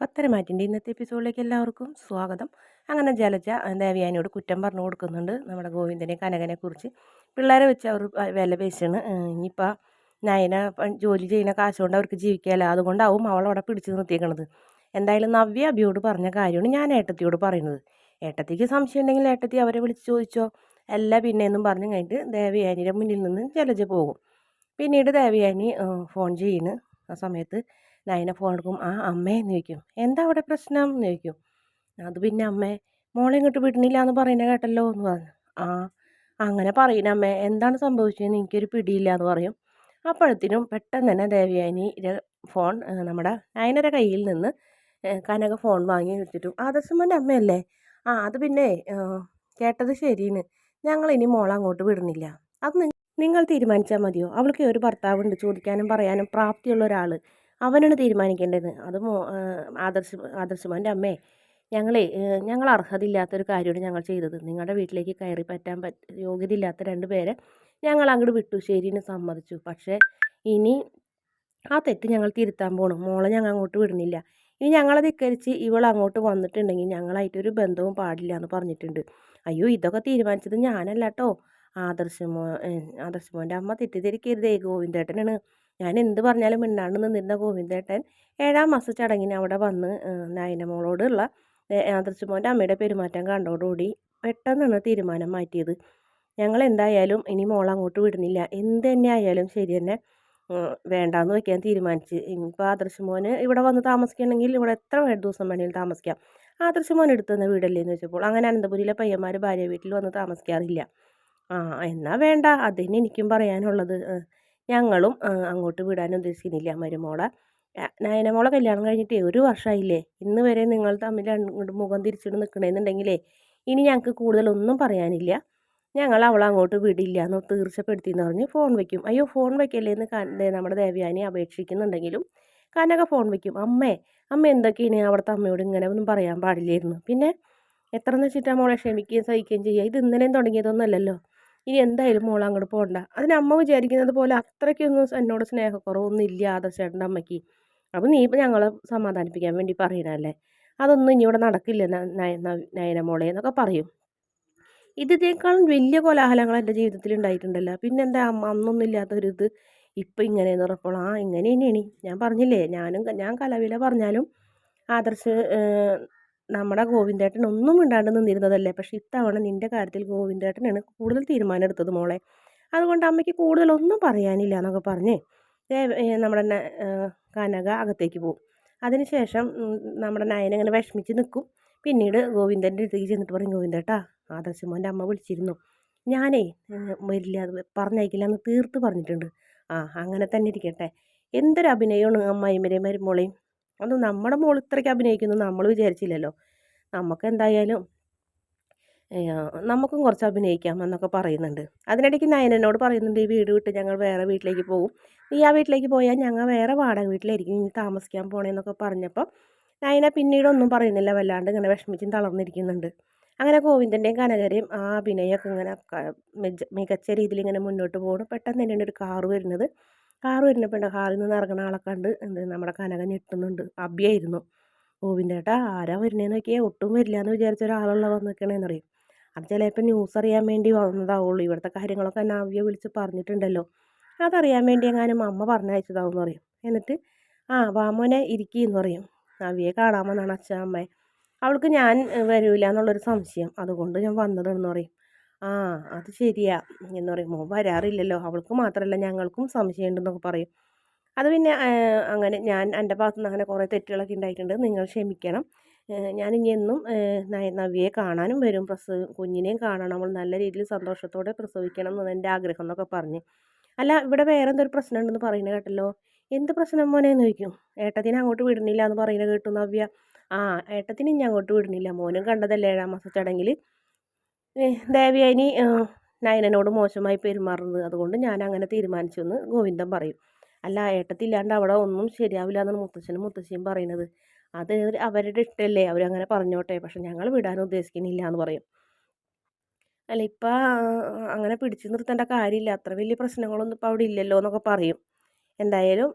പത്തരമാറ്റിന്റെ ഇന്നത്തെ എപ്പിസോഡിലേക്ക് എല്ലാവർക്കും സ്വാഗതം. അങ്ങനെ ജലജ ദേവയാനിയോട് കുറ്റം പറഞ്ഞു കൊടുക്കുന്നുണ്ട് നമ്മുടെ ഗോവിന്ദനെ കനകനെ കുറിച്ച് പിള്ളേരെ വെച്ച് അവർ വില പേശാണ്. ഇനിയിപ്പോൾ നയന ജോലി ചെയ്യുന്ന കാശുകൊണ്ട് അവർക്ക് ജീവിക്കാമല്ലോ അതുകൊണ്ടാവും അവൾ അവിടെ പിടിച്ചു നിർത്തിയേക്കണത്. എന്തായാലും നവ്യ അബിയോട് പറഞ്ഞ കാര്യമാണ് ഞാൻ ഏട്ടത്തിയോട് പറയുന്നത്. ഏട്ടത്തിക്ക് സംശയം ഉണ്ടെങ്കിൽ ഏട്ടത്തി അവരെ വിളിച്ച് ചോദിച്ചോ. അല്ല പിന്നെയെന്നും പറഞ്ഞു കഴിഞ്ഞിട്ട് ദേവയാനിയുടെ മുന്നിൽ നിന്ന് ജലജ പോകും. പിന്നീട് ദേവയാനി ഫോൺ ചെയ്യുന്നു. ആ സമയത്ത് നയന ഫോൺ എടുക്കും. ആ അമ്മേ എന്ന് ചോദിക്കും. എന്താ അവിടെ പ്രശ്നം? എന്ന് ചോദിക്കും. അത് പിന്നെ അമ്മേ മോളെ ഇങ്ങോട്ട് വിടണില്ല എന്ന് പറയുന്നത് കേട്ടല്ലോ എന്ന് പറഞ്ഞു. ആ അങ്ങനെ പറയുന്ന അമ്മേ. എന്താണ് സംഭവിച്ചതെന്ന് എനിക്കൊരു പിടിയില്ല എന്ന് പറയും. അപ്പോഴത്തേനും പെട്ടെന്ന് തന്നെ ദേവയാനി ഫോൺ നമ്മുടെ നയനര കയ്യിൽ നിന്ന് കനക ഫോൺ വാങ്ങി വെച്ചിട്ടു ആദർശമ്മന്റെ അമ്മയല്ലേ? ആ അത് പിന്നെ കേട്ടത് ശരിയാണ് ഞങ്ങൾ ഇനി മോളെ അങ്ങോട്ട് വിടുന്നില്ല. അത് നിങ്ങൾ തീരുമാനിച്ചാൽ മതിയോ? അവൾക്ക് ഒരു ഭർത്താവുണ്ട്. ചോദിക്കാനും പറയാനും പ്രാപ്തിയുള്ള ഒരാൾ അവനാണ് തീരുമാനിക്കേണ്ടത്. അത് മോ ആദർശ് ആദർശമാന്റെ അമ്മേ. ഞങ്ങളെ ഞങ്ങൾ അർഹതയില്ലാത്തൊരു കാര്യമാണ് ഞങ്ങൾ ചെയ്തത്. നിങ്ങളുടെ വീട്ടിലേക്ക് കയറി പറ്റാൻ പറ്റ യോഗ്യതയില്ലാത്ത രണ്ട് പേരെ ഞങ്ങൾ അങ്ങോട്ട് വിട്ടു. ശരിയെന്ന് സമ്മതിച്ചു. പക്ഷേ ഇനി ആ തെറ്റ് ഞങ്ങൾ തിരുത്താൻ പോകണം മോളെ ഞങ്ങൾ അങ്ങോട്ട് വിടുന്നില്ല. ഇനി ഞങ്ങളെ ധിക്കരിച്ച് ഇവൾ അങ്ങോട്ട് വന്നിട്ടുണ്ടെങ്കിൽ ഞങ്ങളായിട്ടൊരു ബന്ധവും പാടില്ല എന്ന് പറഞ്ഞിട്ടുണ്ട്. അയ്യോ ഇതൊക്കെ തീരുമാനിച്ചത് ഞാനല്ല കേട്ടോ ആദർശമോ ആദർശമോന്റെ അമ്മ തെറ്റിദ്ധരിക്കരുതേ. ഗോവിന്ദേട്ടനാണ് ഞാൻ എന്ത് പറഞ്ഞാലും മിണ്ടാണ്ട് നിന്നിരുന്ന ഗോവിന്ദേട്ടൻ ഏഴാം മാസ ചടങ്ങിന് അവിടെ വന്ന് നയനമോളോടുള്ള ആദർശമോന്റെ അമ്മയുടെ പെരുമാറ്റം കണ്ടോടുകൂടി പെട്ടെന്നാണ് തീരുമാനം മാറ്റിയത്. ഞങ്ങൾ എന്തായാലും ഇനി മോൾ അങ്ങോട്ട് വിടുന്നില്ല. എന്ത് തന്നെ ആയാലും ശരി തന്നെ വേണ്ടാന്ന് വയ്ക്കാൻ തീരുമാനിച്ച്. ഇനിയിപ്പോൾ ആദർശമോന് ഇവിടെ വന്ന് താമസിക്കണമെങ്കിൽ ഇവിടെ എത്ര ദിവസം വേണമെങ്കിലും താമസിക്കാം. ആദർശമോൻ എടുത്തു തന്ന വീടല്ലേ എന്ന് വെച്ചപ്പോൾ അങ്ങനെ അനന്തപുരിയിലെ പയ്യന്മാർ ഭാര്യ വീട്ടിൽ വന്ന് താമസിക്കാറില്ല. ആ എന്നാൽ വേണ്ട. അതിന് എനിക്കും പറയാനുള്ളത്. ഞങ്ങളും അങ്ങോട്ട് വിടാൻ ഉദ്ദേശിക്കുന്നില്ല മരുമോളെ. നയനമോളെ കല്യാണം കഴിഞ്ഞിട്ട് ഒരു വർഷമായില്ലേ ഇന്ന് വരെ നിങ്ങൾ തമ്മിൽ അങ്ങോട്ട് മുഖം തിരിച്ചിട്ട് നിൽക്കണമെന്നുണ്ടെങ്കിലേ ഇനി ഞങ്ങൾക്ക് കൂടുതലൊന്നും പറയാനില്ല. ഞങ്ങൾ അവളെ അങ്ങോട്ട് വിടില്ല എന്ന് തീർച്ചപ്പെടുത്തി എന്ന് പറഞ്ഞ് ഫോൺ വയ്ക്കും അയ്യോ ഫോൺ വയ്ക്കല്ലേ എന്ന് കണ്ടേ നമ്മുടെ ദേവയാനി അപേക്ഷിക്കുന്നുണ്ടെങ്കിലും കനക ഫോൺ വയ്ക്കും അമ്മേ അമ്മ എന്തൊക്കെയാണ് അവിടുത്തെ അമ്മയോട് ഇങ്ങനെ ഒന്നും പറയാൻ പാടില്ലായിരുന്നു. പിന്നെ എത്ര എന്ന് വെച്ചിട്ടാണ് മോളെ ക്ഷമിക്കുകയും സഹിക്കുകയും ചെയ്യുക? ഇത് ഇന്നലെയും തുടങ്ങിയതൊന്നുമല്ലല്ലോ ഇനി എന്തായാലും മോൾ അങ്ങോട്ട് പോകണ്ട അതിന് അമ്മ വിചാരിക്കുന്നത് പോലെ അത്രയ്ക്കൊന്നും എന്നോട് സ്നേഹക്കുറവൊന്നും ഇല്ല ആദർശേട്ടന്റെ അമ്മയ്ക്ക്. അപ്പോൾ നീ ഇപ്പം ഞങ്ങളെ സമാധാനിപ്പിക്കാൻ വേണ്ടി പറയണല്ലേ അതൊന്നും ഇനി ഇവിടെ നടക്കില്ല നയന മോളെ എന്നൊക്കെ പറയും. ഇതിനേക്കാളും വലിയ കോലാഹലങ്ങൾ എന്റെ ജീവിതത്തിൽ ഉണ്ടായിട്ടുണ്ടല്ലോ. പിന്നെ പിന്നെന്താ അമ്മ അന്നൊന്നും ഇല്ലാത്തൊരിത് ഇപ്പം ഇങ്ങനെയെന്ന് പറഞ്ഞപ്പോൾ ആ ഇങ്ങനെ തന്നെയാണ്. ഞാൻ പറഞ്ഞില്ലേ ഞാനും ഞാൻ കലവില പറഞ്ഞാലും ആദർശ് നമ്മുടെ ഗോവിന്ദേട്ടൻ ഒന്നും മിണ്ടാണ്ട് നിന്നിരുന്നതല്ലേ? പക്ഷേ ഇത്തവണ നിന്റെ കാര്യത്തിൽ ഗോവിന്ദേട്ടനാണ് കൂടുതൽ തീരുമാനം എടുത്തത് മോളെ. അതുകൊണ്ട് അമ്മയ്ക്ക് കൂടുതലൊന്നും പറയാനില്ല എന്നൊക്കെ പറഞ്ഞേ നമ്മുടെ കനക അകത്തേക്ക് പോകും അതിനുശേഷം നമ്മുടെ നയൻ അങ്ങനെ വിഷമിച്ച് നിൽക്കും പിന്നീട് ഗോവിന്ദന്റെ അടുത്തേക്ക് ചെന്നിട്ട് പറയും ഗോവിന്ദേട്ടാ ആദർശമോന്റെ അമ്മ വിളിച്ചിരുന്നു. ഞാനേ വരില്ല പറഞ്ഞയക്കില്ല എന്ന് തീർത്ത് പറഞ്ഞിട്ടുണ്ട്. ആ അങ്ങനെ തന്നെ ഇരിക്കട്ടെ. എന്തൊരു അഭിനയമാണ് അമ്മായിമരെയും മരുമോളെയും അത് നമ്മുടെ മോൾ ഇത്രയ്ക്ക് അഭിനയിക്കുന്നു നമ്മൾ വിചാരിച്ചില്ലല്ലോ. നമുക്ക് എന്തായാലും നമുക്കും കുറച്ച് അഭിനയിക്കാം എന്നൊക്കെ പറയുന്നുണ്ട്. അതിനിടയ്ക്ക് നയനനോട് പറയുന്നുണ്ട് ഈ വീട് വിട്ട് ഞങ്ങൾ വേറെ വീട്ടിലേക്ക് പോകും നീ ആ വീട്ടിലേക്ക് പോയാൽ ഞങ്ങൾ വേറെ വാടക വീട്ടിലായിരിക്കും ഇനി താമസിക്കാൻ പോണേന്നൊക്കെ പറഞ്ഞപ്പോൾ നയന പിന്നീടൊന്നും പറയുന്നില്ല വല്ലാണ്ട് ഇങ്ങനെ വിഷമിച്ചും തളർന്നിരിക്കുന്നുണ്ട്. അങ്ങനെ ഗോവിന്ദന്റെയും കനകരെയും ആ അഭിനയമൊക്കെ ഇങ്ങനെ മികച്ച രീതിയിൽ ഇങ്ങനെ മുന്നോട്ട് പോകണം പെട്ടെന്ന് തന്നെയാണ് ഒരു കാറ് വരുന്നത്. കാറ് വരുന്നപ്പോണ്ട് കാറിൽ നിന്ന് ഇറങ്ങുന്ന ആളെ കണ്ട് എന്ത് നമ്മുടെ കനക ഞെട്ടുന്നുണ്ട്. അബിയായിരുന്നു. ഗോവിന്ദേട്ടാ ആരാ വരുന്നതെന്ന് നോക്കിയാൽ ഒട്ടും വരില്ല എന്ന് വിചാരിച്ച ഒരാളുള്ള വന്ന് നിൽക്കണേന്ന് അറിയും അത് ചിലപ്പോൾ ന്യൂസ് അറിയാൻ വേണ്ടി വന്നതാവുള്ളൂ. ഇവിടുത്തെ കാര്യങ്ങളൊക്കെ നാവ്യ വിളിച്ച് പറഞ്ഞിട്ടുണ്ടല്ലോ. അതറിയാൻ വേണ്ടി എങ്ങാനും അമ്മ പറഞ്ഞയച്ചതാവും എന്ന് പറയും. എന്നിട്ട് ആ വാമോനെ ഇരിക്കുകയെന്ന് പറയും. നവ്യയെ കാണാമെന്നാണ് അച്ഛൻ അമ്മയെ. അവൾക്ക് ഞാൻ വരില്ല എന്നുള്ളൊരു സംശയം. അതുകൊണ്ട് ഞാൻ വന്നതെന്ന് പറയും. ആ അത് ശരിയാ. എന്ന് പറയും മോൻ വരാറില്ലല്ലോ. അവൾക്ക് മാത്രമല്ല ഞങ്ങൾക്കും സംശയമുണ്ടെന്നൊക്കെ പറയും. അത് പിന്നെ അങ്ങനെ ഞാൻ എന്റെ ഭാഗത്തു നിന്ന് അങ്ങനെ കുറേ തെറ്റുകളൊക്കെ ഉണ്ടായിട്ടുണ്ട്. നിങ്ങൾ ക്ഷമിക്കണം. ഞാൻ ഇനി എന്നും നവ്യയെ കാണാനും വരും. പ്രസവ കുഞ്ഞിനെയും കാണണം. നമ്മൾ നല്ല രീതിയിൽ സന്തോഷത്തോടെ പ്രസവിക്കണം എന്ന് എന്റെ ആഗ്രഹം എന്നൊക്കെ പറഞ്ഞ്. അല്ല ഇവിടെ വേറെ എന്തൊരു പ്രശ്നം ഉണ്ടെന്ന് പറയുന്നത് കേട്ടല്ലോ. എന്ത് പ്രശ്നം മോനെ എന്ന് ചോദിക്കും? ഏട്ടത്തിനെ അങ്ങോട്ട് വിടുന്നില്ല എന്ന് പറയുന്നത് കേട്ടു നവ്യ. ആ ഏട്ടത്തിന് ഇനി അങ്ങോട്ട് വിടുന്നില്ല. മോനും കണ്ടതല്ലേ ഏഴാം മാസ ചടങ്ങിൽ ദേവയാനി നയനനോട് മോശമായി പെരുമാറുന്നത് അതുകൊണ്ട് ഞാൻ അങ്ങനെ തീരുമാനിച്ചു എന്ന് ഗോവിന്ദൻ പറയും. അല്ല ഏട്ടത്തില്ലാണ്ട് അവിടെ ഒന്നും ശരിയാവില്ല എന്നാണ് മുത്തച്ഛനും മുത്തശ്ശിയും പറയുന്നത്. അത് അവരുടെ ഇഷ്ടമല്ലേ അവരങ്ങനെ പറഞ്ഞോട്ടെ. പക്ഷെ ഞങ്ങൾ വിടാൻ ഉദ്ദേശിക്കുന്നില്ല എന്ന് പറയും. അല്ല ഇപ്പം അങ്ങനെ പിടിച്ചു നിർത്തേണ്ട കാര്യമില്ല. അത്ര വലിയ പ്രശ്നങ്ങളൊന്നും ഇപ്പോൾ അവിടെ ഇല്ലല്ലോ എന്നൊക്കെ പറയും. എന്തായാലും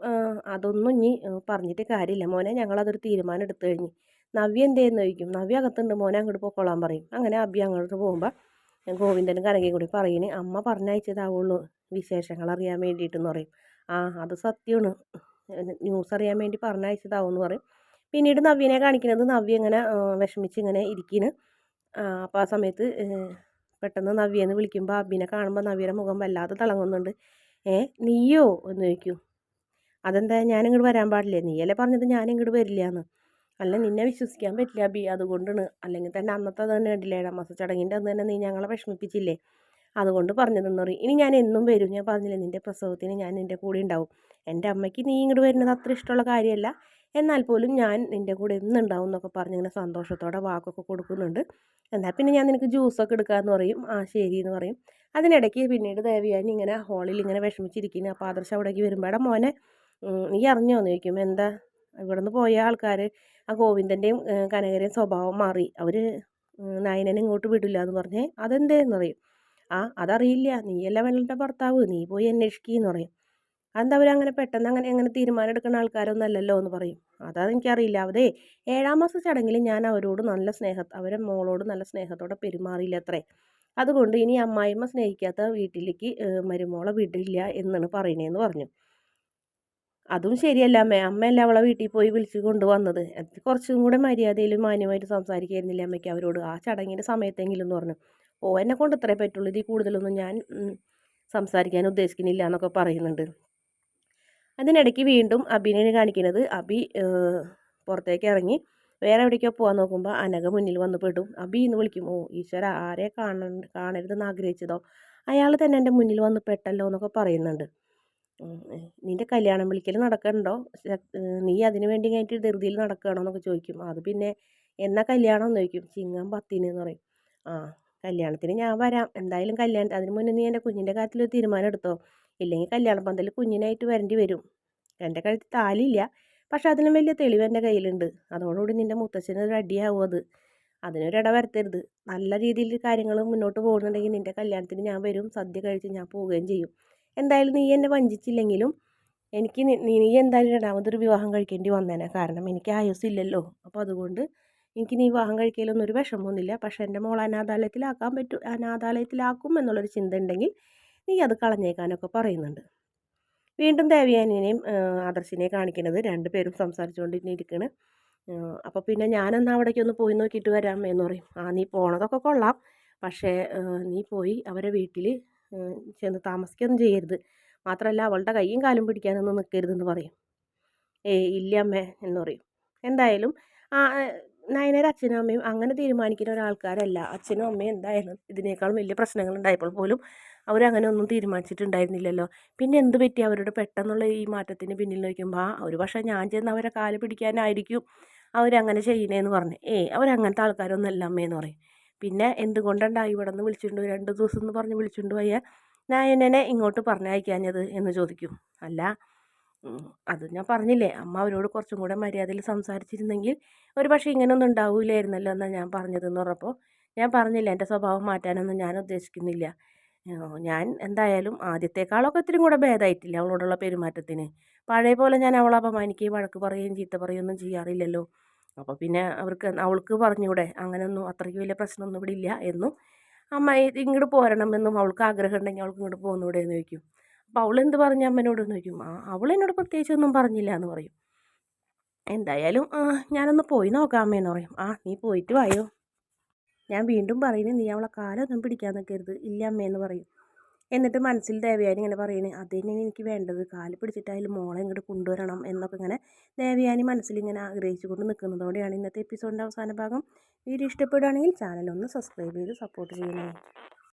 അതൊന്നും ഇനി പറഞ്ഞിട്ട് കാര്യമില്ല. മോനെ ഞങ്ങളതൊരു തീരുമാനം എടുത്തു കഴിഞ്ഞ്. നവ്യ എന്തേന്ന് ചോദിക്കും. നവ്യ അകത്തുണ്ട് മോനെ അങ്ങോട്ട് പൊക്കോളാൻ പറയും. അങ്ങനെ അബി അങ്ങോട്ട് പോകുമ്പോൾ ഞാൻ ഗോവിന്ദനും കനകയും കൂടി പറയുന്നു അമ്മ പറഞ്ഞയച്ചതാവുള്ളൂ വിശേഷങ്ങൾ അറിയാൻ വേണ്ടിയിട്ടെന്ന് പറയും. ആ അത് സത്യമാണ്. ന്യൂസ് അറിയാൻ വേണ്ടി പറഞ്ഞയച്ചതാവും എന്ന് പറയും. പിന്നീട് നവ്യനെ കാണിക്കുന്നത് നവ്യ ഇങ്ങനെ വിഷമിച്ച് ഇങ്ങനെ ഇരിക്കുന്നു അപ്പോൾ ആ സമയത്ത് പെട്ടെന്ന് നവ്യെന്ന് വിളിക്കുമ്പോൾ അബിനെ കാണുമ്പോൾ നവ്യയുടെ മുഖം വല്ലാതെ തിളങ്ങുന്നുണ്ട്. ഏ നീയോ? എന്ന് ചോദിക്കും. അതെന്താ? ഞാനിങ്ങോട്ട് വരാൻ പാടില്ലേ? നീയല്ലേ പറഞ്ഞത് ഞാനിങ്ങോട്ട് വരില്ല എന്ന് അല്ല നിന്നെ വിശ്വസിക്കാൻ പറ്റില്ല ബി. അതുകൊണ്ടാണ്. അല്ലെങ്കിൽ തന്നെ അന്നത്തെ തന്നെ കണ്ടില്ലേ മാസ ചടങ്ങിന്റെ അന്ന് തന്നെ നീ ഞങ്ങളെ വിഷമിപ്പിച്ചില്ലേ? അതുകൊണ്ട് പറഞ്ഞതെന്ന് പറയും. ഇനി ഞാൻ എന്നും വരും. ഞാൻ പറഞ്ഞില്ലേ നിന്റെ പ്രസവത്തിന് ഞാൻ നിന്റെ കൂടെ ഉണ്ടാവും. എന്റെ അമ്മയ്ക്ക് നീ ഇങ്ങോട്ട് വരുന്നത് അത്ര ഇഷ്ടമുള്ള കാര്യമല്ല. എന്നാൽ പോലും ഞാൻ നിന്റെ കൂടെ എന്നുണ്ടാവും എന്നൊക്കെ പറഞ്ഞ് ഇങ്ങനെ സന്തോഷത്തോടെ വാക്കൊക്കെ കൊടുക്കുന്നുണ്ട്. എന്നാൽ പിന്നെ ഞാൻ നിനക്ക് ജ്യൂസൊക്കെ എടുക്കാമെന്ന് പറയും. ആ ശരി എന്ന് പറയും. അതിനിടയ്ക്ക് പിന്നീട് ദേവിയാനി ഇങ്ങനെ ഹോളിൽ ഇങ്ങനെ വിഷമിച്ചിരിക്കുന്നു. അപ്പോൾ ആദർശം അവിടേക്ക് വരുമ്പോൾ മോനെ നീ അറിഞ്ഞോ? എന്ന് ചോദിക്കും. എന്താ? ഇവിടുന്ന് പോയ ആൾക്കാർ ആ ഗോവിന്ദന്റെയും കനകരെയും സ്വഭാവം മാറി. അവർ നയനനെ ഇങ്ങോട്ട് വിടില്ല എന്ന് പറഞ്ഞേ അതെന്തേന്ന് പറയും? ആ അതറിയില്ല. നീയല്ല വെള്ളന്റെ ഭർത്താവ്. നീ പോയി അന്വേഷിക്കുകയെന്ന് പറയും. അതെന്താ അങ്ങനെ പെട്ടെന്ന് അങ്ങനെ എങ്ങനെ തീരുമാനം എടുക്കുന്ന ആൾക്കാരൊന്നും അല്ലല്ലോ എന്ന് പറയും. അതാ എനിക്കറിയില്ല ഏഴാം മാസ ചടങ്ങിൽ ഞാൻ അവരോട് നല്ല സ്നേഹ അവരെ മോളോട് നല്ല സ്നേഹത്തോടെ പെരുമാറിയില്ല അത്രേ. അതുകൊണ്ട് ഇനി അമ്മായിമ്മ സ്നേഹിക്കാത്ത വീട്ടിലേക്ക് മരുമോളെ വിടില്ല എന്നാണ് പറയണേന്ന് പറഞ്ഞു. അതും ശരിയല്ല. അമ്മ അമ്മയല്ല അവളെ വീട്ടിൽ പോയി വിളിച്ച് കൊണ്ടുവന്നത്. കുറച്ചും കൂടെ മര്യാദയിലും മാന്യമായിട്ട് സംസാരിക്കായിരുന്നില്ല അമ്മയ്ക്ക് അവരോട്? ആ ചടങ്ങിന്റെ സമയത്തെങ്കിലും എന്ന് പറഞ്ഞു. ഓ എന്നെ കൊണ്ട് ഇത്രേ പറ്റുള്ളൂ. ഇതിൽ കൂടുതലൊന്നും ഞാൻ സംസാരിക്കാൻ ഉദ്ദേശിക്കുന്നില്ല എന്നൊക്കെ പറയുന്നുണ്ട്. അതിനിടയ്ക്ക് വീണ്ടും അബിനെ കാണിക്കുന്നത്. അബി പുറത്തേക്ക് ഇറങ്ങി വേറെ എവിടേക്കോ പോകാൻ നോക്കുമ്പോൾ അനഘ മുന്നിൽ വന്ന് പെടും. അബി എന്ന് വിളിക്കും. ഓ ഈശ്വര ആരെ കാണ കാണരുതെന്ന് ആഗ്രഹിച്ചതോ? അയാൾ തന്നെ എന്റെ മുന്നിൽ വന്ന് പെട്ടല്ലോ എന്നൊക്കെ പറയുന്നുണ്ട്. നിന്റെ കല്യാണം വിളിക്കൽ നടക്കണ്ടോ? നീ അതിന് വേണ്ടി കഴിഞ്ഞിട്ട് ധൃതിയിൽ നടക്കുകയാണോ എന്നൊക്കെ ചോദിക്കും. അത് പിന്നെ എന്നാ കല്യാണം എന്ന് ചോദിക്കും. ചിങ്ങം പത്തിന് എന്ന് പറയും. ആ കല്യാണത്തിന് ഞാൻ വരാം. എന്തായാലും കല്യാണം അതിന് മുന്നേ നീ എന്റെ കുഞ്ഞിന്റെ കാര്യത്തിൽ ഒരു തീരുമാനം എടുത്തോ? ഇല്ലെങ്കിൽ കല്യാണ പന്തൽ കുഞ്ഞിനായിട്ട് വരേണ്ടി വരും. എന്റെ കഴുത്തിൽ താലിയില്ല. പക്ഷെ അതിനും വലിയ തെളിവ് എന്റെ കയ്യിലുണ്ട്. അതോടുകൂടി നിന്റെ മുത്തച്ഛന് ഒരു അടിയാവും അത്. അതിനൊരിട വരുത്തരുത്. നല്ല രീതിയിൽ കാര്യങ്ങൾ മുന്നോട്ട് പോകുന്നുണ്ടെങ്കിൽ നിന്റെ കല്യാണത്തിന് ഞാൻ വരും. സദ്യ കഴിച്ച് ഞാൻ പോവുകയും ചെയ്യും. എന്തായാലും നീ എന്നെ വഞ്ചിച്ചില്ലെങ്കിലും എനിക്ക് നീ എന്തായാലും രണ്ടാമതൊരു വിവാഹം കഴിക്കേണ്ടി വന്നേനെ. കാരണം എനിക്ക് ആയുസ്സില്ലല്ലോ. അപ്പോൾ അതുകൊണ്ട് എനിക്ക് നീ വിവാഹം കഴിക്കലൊന്നും ഒരു വിഷമമൊന്നുമില്ല. പക്ഷേ എന്റെ മോൾ അനാഥാലയത്തിലാക്കാൻ പറ്റും അനാഥാലയത്തിലാക്കും എന്നുള്ളൊരു ചിന്ത ഉണ്ടെങ്കിൽ നീ അത് കളഞ്ഞേക്കാനൊക്കെ പറയുന്നുണ്ട്. വീണ്ടും ദേവയാനിനെയും ആദർശിനെയും കാണിക്കുന്നത് രണ്ടുപേരും സംസാരിച്ചുകൊണ്ടിരിക്കുകയാണ് അപ്പോൾ പിന്നെ ഞാനെന്നാൽ അവിടേക്ക് ഒന്ന് പോയി നോക്കിയിട്ട് വരാം എന്ന് പറയും. ആ നീ പോണതൊക്കെ കൊള്ളാം. പക്ഷേ നീ പോയി അവരെ വീട്ടിൽ ചെന്ന് താമസിക്കുകയൊന്നും ചെയ്യരുത്. മാത്രമല്ല അവളുടെ കൈയും കാലും പിടിക്കാനൊന്നും നിൽക്കരുതെന്ന് പറയും. ഏ ഇല്ല അമ്മേ എന്ന് പറയും. എന്തായാലും ആ നയനയുടെ അച്ഛനും അമ്മയും അങ്ങനെ തീരുമാനിക്കുന്ന ഒരാൾക്കാരല്ല. അച്ഛനും അമ്മയും എന്തായാലും ഇതിനേക്കാളും വലിയ പ്രശ്നങ്ങൾ ഉണ്ടായപ്പോൾ പോലും അവരങ്ങനെ ഒന്നും തീരുമാനിച്ചിട്ടുണ്ടായിരുന്നില്ലല്ലോ. പിന്നെ എന്ത് പറ്റി? അവരുടെ പെട്ടെന്നുള്ള ഈ മാറ്റത്തിന് പിന്നിൽ നോക്കുമ്പോൾ ആ ഒരു പക്ഷേ ഞാൻ ചെന്ന് അവരെ കാൽ പിടിക്കാനായിരിക്കും അവരങ്ങനെ ചെയ്യണേന്ന് പറഞ്ഞു. ഏയ് അവരങ്ങനത്തെ ആൾക്കാരൊന്നും അല്ല അമ്മയെന്ന് പറയും. പിന്നെ എന്തുകൊണ്ടുണ്ടായി ഇവിടെ നിന്ന് വിളിച്ചിട്ടുണ്ട്? രണ്ട് ദിവസം എന്ന് പറഞ്ഞ് വിളിച്ചിട്ട് പോയാൽ ഞാൻ എന്നെ ഇങ്ങോട്ട് പറഞ്ഞയക്കാഞ്ഞത് എന്ന് ചോദിക്കും. അല്ല അത് ഞാൻ പറഞ്ഞില്ലേ അമ്മ അവരോട് കുറച്ചും കൂടെ മര്യാദയിൽ സംസാരിച്ചിരുന്നെങ്കിൽ ഒരു പക്ഷേ ഇങ്ങനെയൊന്നും ഉണ്ടാവില്ലായിരുന്നല്ലോ എന്നാണ് ഞാൻ പറഞ്ഞതെന്ന് പറഞ്ഞപ്പോൾ ഞാൻ പറഞ്ഞില്ല എന്റെ സ്വഭാവം മാറ്റാനൊന്നും ഞാൻ ഉദ്ദേശിക്കുന്നില്ല. ഞാൻ എന്തായാലും ആദ്യത്തെക്കാളൊക്കെ ഇത്തിരി കൂടെ ഭേദമായിട്ടില്ല അവളോടുള്ള പെരുമാറ്റത്തിന്. പഴയ പോലെ ഞാൻ അവളെ അപമാനിക്കുകയും വഴക്ക് പറയുകയും ചീത്ത പറയുകയൊന്നും ചെയ്യാറില്ലല്ലോ. അപ്പോൾ പിന്നെ അവർക്ക് അവൾക്ക് പറഞ്ഞൂടെ അങ്ങനെയൊന്നും അത്രയ്ക്ക് വലിയ പ്രശ്നമൊന്നും ഇവിടെ ഇല്ല എന്നും അമ്മ ഇങ്ങോട്ട് പോരണമെന്നും അവൾക്ക് ആഗ്രഹം ഉണ്ടെങ്കിൽ അവൾക്ക് ഇങ്ങോട്ട് പോകുന്നൂടെ എന്ന് ചോദിക്കും. അപ്പോൾ അവൾ എന്ത് പറഞ്ഞു അമ്മനോട് എന്ന് ചോദിക്കും അവൾ എന്നോട് പ്രത്യേകിച്ചൊന്നും പറഞ്ഞില്ല എന്ന് പറയും. എന്തായാലും ഞാനൊന്ന് പോയി നോക്കാം അമ്മയെന്ന് പറയും. ആ നീ പോയിട്ട് വായോ? ഞാൻ വീണ്ടും പറയുന്നത് നീ അവളെ കാലൊന്നും പിടിക്കാൻ നിൽക്കരുത് ഇല്ല അമ്മയെന്ന് പറയും. എന്നിട്ട് മനസ്സിൽ ദേവയാനി ഇങ്ങനെ പറയുന്നത് അത് തന്നെയാണ് എനിക്ക് വേണ്ടത്. കാൽ പിടിച്ചിട്ടായാലും മോളെ ഇങ്ങോട്ട് കൊണ്ടുവരണം എന്നൊക്കെ ഇങ്ങനെ ദേവയാനി മനസ്സിൽ ഇങ്ങനെ ആഗ്രഹിച്ചുകൊണ്ട് നിൽക്കുന്നതോടെയാണ് ഇന്നത്തെ എപ്പിസോഡിന്റെ അവസാന ഭാഗം. വീഡിയോ ഇഷ്ടപ്പെടുകയാണെങ്കിൽ ചാനൽ ഒന്ന് സബ്സ്ക്രൈബ് ചെയ്ത് സപ്പോർട്ട് ചെയ്യണേ.